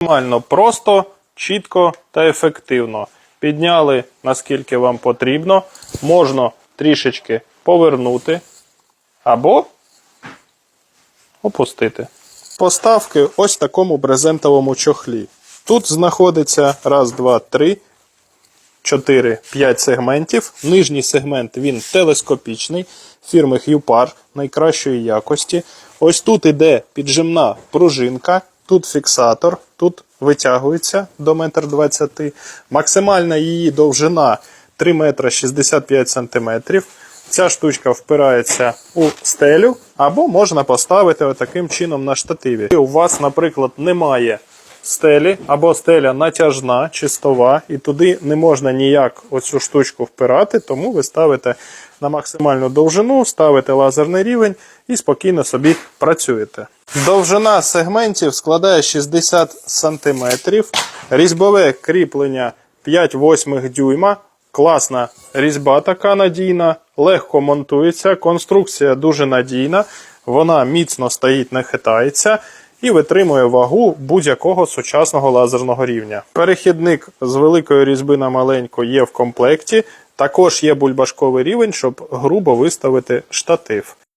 Максимально просто, чітко та ефективно. Підняли наскільки вам потрібно. Можна трішечки повернути або опустити. Поставки ось такому брезентовому чохлі. Тут знаходиться раз, два, три, 4-5 сегментів. Нижній сегмент він телескопічний фірми Hupar найкращої якості. Ось тут іде піджимна пружинка, тут фіксатор, тут витягується до 1,20 м. Максимальна її довжина 3 метра 65 сантиметрів. Ця штучка впирається у стелю, або можна поставити отаким чином на штативі. У вас, наприклад, немає стелі, або стеля натяжна, чистова, і туди не можна ніяк оцю штучку впирати, тому ви ставите на максимальну довжину, ставите лазерний рівень і спокійно собі працюєте. Довжина сегментів складає 60 см, різьбове кріплення 5-8 дюйма. Класна різьба така надійна, легко монтується, конструкція дуже надійна, вона міцно стоїть, не хитається і витримує вагу будь-якого сучасного лазерного рівня. Перехідник з великої різьби на маленьку є в комплекті. Також є бульбашковий рівень, щоб грубо виставити штатив.